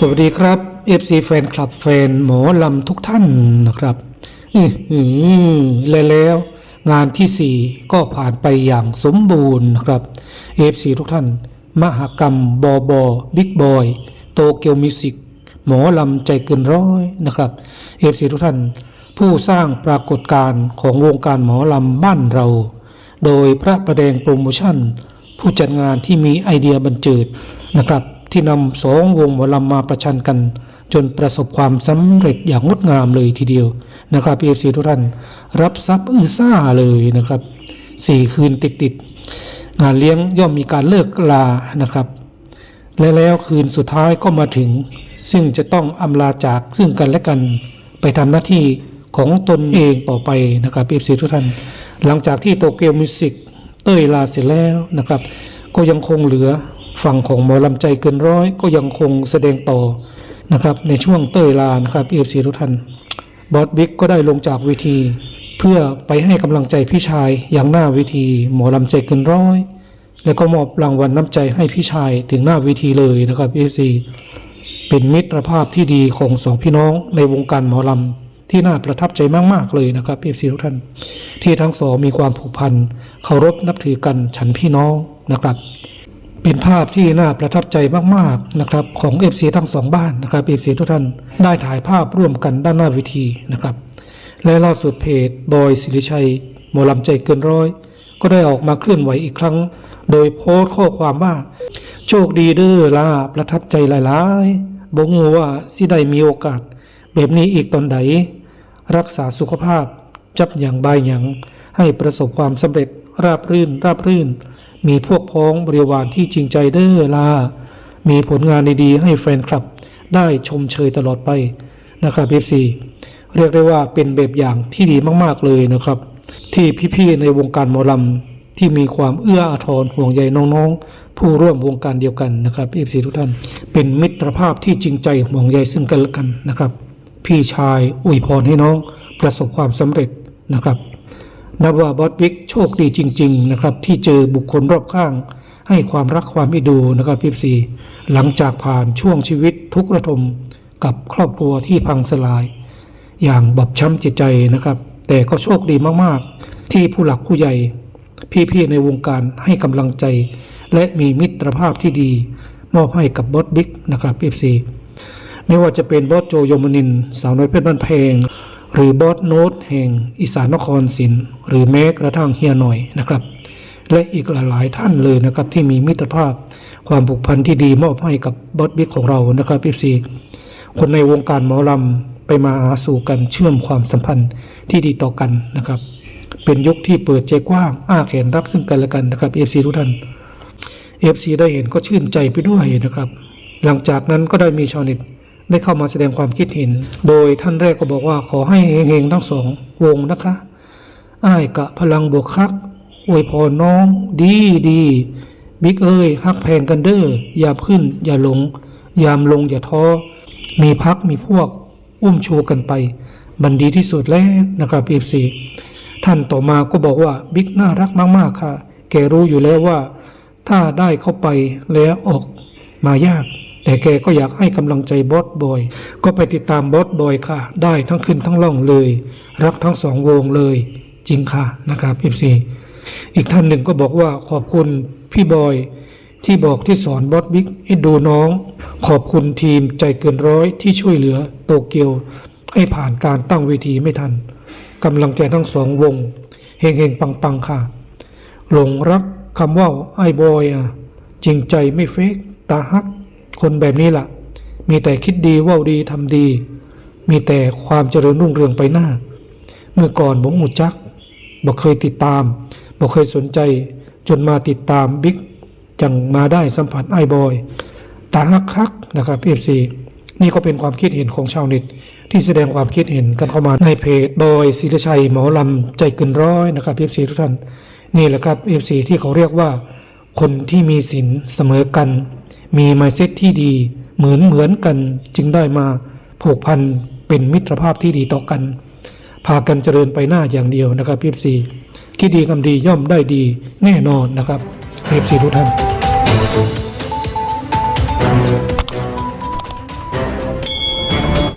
สวัสดีครับ FC แฟนคลับแฟนหมอลำทุกท่านนะครับอื้อหือและแล้วงานที่ 4 ก็ผ่านไปอย่างสมบูรณ์นะครับ FC ทุกท่าน มหกรรมบอบอบิ๊กบอยโตเกียวมิวสิกหมอลำใจเกินร้อยนะครับ FC ทุกท่าน ผู้สร้างปรากฏการณ์ของวงการหมอลำบ้านเรา โดยพระประแดงโปรโมชั่น ผู้จัดงานที่มีไอเดียบันเจิดนะครับ ที่นำสองวงหมอลำมาประชันกัน จนประสบความสำเร็จอย่างงดงามเลยทีเดียวนะครับเอฟซีทุกท่านรับทรัพย์อือซ่าเลยนะครับสี่คืนติดๆงานเลี้ยงย่อมมีการเลิกลานะครับ และแล้วคืนสุดท้ายก็มาถึง ซึ่งจะต้องอำลาจากซึ่งกันและกันไปทำหน้าที่ของตนเองต่อไปนะครับเอฟซีทุกท่าน หลังจากที่โตเกียวมิวสิกเต้ยลาเสร็จแล้วนะครับ ก็ยังคงเหลือ ฝั่งของหมอลำใจเกินร้อยก็ยังคงแสดงต่อนะครับในช่วงเต้ยลานะครับเอฟซีทุกท่านบอสบิ๊กก็ได้ลงจากเวที เพื่อไปให้กำลังใจพี่ชายอย่างหน้าเวที หมอลำใจเกินร้อย แล้วก็มอบรางวัลน้ำใจให้พี่ชายถึงหน้าเวทีเลยนะครับเอฟซีเป็นมิตรภาพที่ดีของสองพี่น้องในวงการหมอลำที่น่าประทับใจมาก ๆ เลยนะครับเอฟซีทุกท่าน ที่ทั้งสองมีความผูกพันเคารพนับถือกันฉันพี่น้องนะครับ เป็นภาพที่น่าประทับใจมากๆนะครับของ FC ทั้งสองบ้านนะครับ FC ทุกท่านได้ถ่ายภาพร่วมกันด้านหน้าเวทีนะครับ และล่าสุดเพจบอยสิริชัยหมอลำใจเกินร้อย ก็ได้ออกมาเคลื่อนไหวอีกครั้ง โดยโพสต์ข้อความว่า โชคดีเด้อล่าประทับใจหลายๆบ่งว่าสิได้มีโอกาส แบบนี้อีกตอนใดรักษาสุขภาพจับอย่างบายอย่างให้ประสบความสำเร็จราบรื่นราบรื่น มีพวกพ้องบริวารที่จริงใจเด้อลา มีผลงานดีๆให้แฟนคลับ ได้ชมเชยตลอดไปนะครับเอฟซีเรียกได้ว่าเป็นแบบอย่างที่ดีมากๆเลยนะครับ ที่พี่ๆในวงการหมอลำที่มีความเอื้ออาทรห่วงใยน้องๆ ผู้ร่วมวงการเดียวกันนะครับเอฟซีทุกท่าน เป็นมิตรภาพที่จริงใจห่วงใยซึ่งกันและกันนะครับ พี่ชายอวยพรให้น้องประสบความสำเร็จนะครับ นับว่าบอสบิ๊กโชคดีจริง ๆ นะครับ ที่เจอบุคคลรอบข้าง ให้ความรักความเอ็นดูนะครับพีซีหลังจากผ่านช่วงชีวิตทุกข์ระทมกับครอบครัวที่พังสลาย อย่างบอบช้ำจิตใจนะครับ แต่ก็โชคดีมากๆ ที่ผู้หลักผู้ใหญ่ พี่ๆในวงการให้กำลังใจ และมีมิตรภาพที่ดี มอบให้กับบอสบิ๊กนะครับพีซีไม่ว่าจะเป็นบอสโจโยมนินสาวน้อยเพชรบ้านเพลง หรือบอสโนตแห่งอีสานนครศิลป์หรือแม้กระทั่งเฮียหน่อยนะครับ และอีกหลายๆท่านเลยนะครับที่มีมิตรภาพความผูกพันที่ดีมอบให้กับบอสบิ๊กของเรานะครับพีซีคนในวงการหมอลำไปมาหาสู่กันเชื่อมความสัมพันธ์ที่ดีต่อกันนะครับ เป็นยุคที่เปิดใจกว้างอ้าแขนรับซึ่งกันและกันนะครับเอฟซีทุกท่านเอฟซีได้เห็นก็ชื่นใจไปด้วยนะครับ หลังจากนั้นก็ได้มีชาวเน็ต ได้เข้ามาแสดงความคิดเห็น โดยท่านแรกก็บอกว่าขอให้เฮงๆทั้งสองวงนะคะอ้ายกะพลังบวกคักอวยพรน้อง ดีดีบิ๊กเอ้ยฮักแพงกันเด้ออย่าขึ้น อย่าหลง ยามลงอย่าท้อ มีพักมีพวก อุ้มชูกันไป บันดีที่สุดแล้วนะครับเอฟซีท่านต่อมาก็บอกว่าบิ๊กน่ารักมาก ๆ ค่ะ แกรู้อยู่แล้วว่า ถ้าได้เข้าไปแล้วออกมายาก แต่แกก็อยากให้กำลังใจบอสบอย ก็ไปติดตามบอสบอยค่ะ ได้ทั้งขึ้นทั้งล่องเลย รักทั้งสองวงเลย จริงค่ะนะครับเอฟซีอีกท่านหนึ่งก็บอกว่าขอบคุณพี่บอย ที่บอกที่สอนบอสบิ๊กให้ดูน้อง ขอบคุณทีมใจเกินร้อยที่ช่วยเหลือโตเกียว ให้ผ่านการตั้งเวทีไม่ทันกำลังใจทั้งสองวงเฮงเฮงปังปังๆค่ะ หลงรักคำว่าไอ้บอยอะจริงใจไม่เฟกตาฮัก คนแบบนี้ล่ะ มีแต่คิดดีว่าดีทำดี มีแต่ความเจริญรุ่งเรืองไปหน้า เมื่อก่อนผมหมุดจักบอกเคยติดตามบอกเคยสนใจ จนมาติดตามบิ๊กจังมาได้สัมผัสไอ้บอยตาฮักคักนะครับเอฟซีนี่ก็เป็นความคิดเห็นของชาวเน็ตที่แสดงความคิดเห็นกันเข้ามาในเพจบอยศิริชัยหมอลำใจเกินร้อยนะครับเอฟซีทุกท่าน นี่แหละครับเอฟซีที่เขาเรียกว่า คนที่มีศีลเสมอกัน มีไมเซ็ตที่ดีเหมือนเหมือนกันจึงได้มาผูกพันเป็นมิตรภาพที่ดีต่อกัน พากันเจริญไปหน้าอย่างเดียวนะครับเอฟซีคิดดีทำดีย่อมได้ดีแน่นอนนะครับเอฟซีทุกท่าน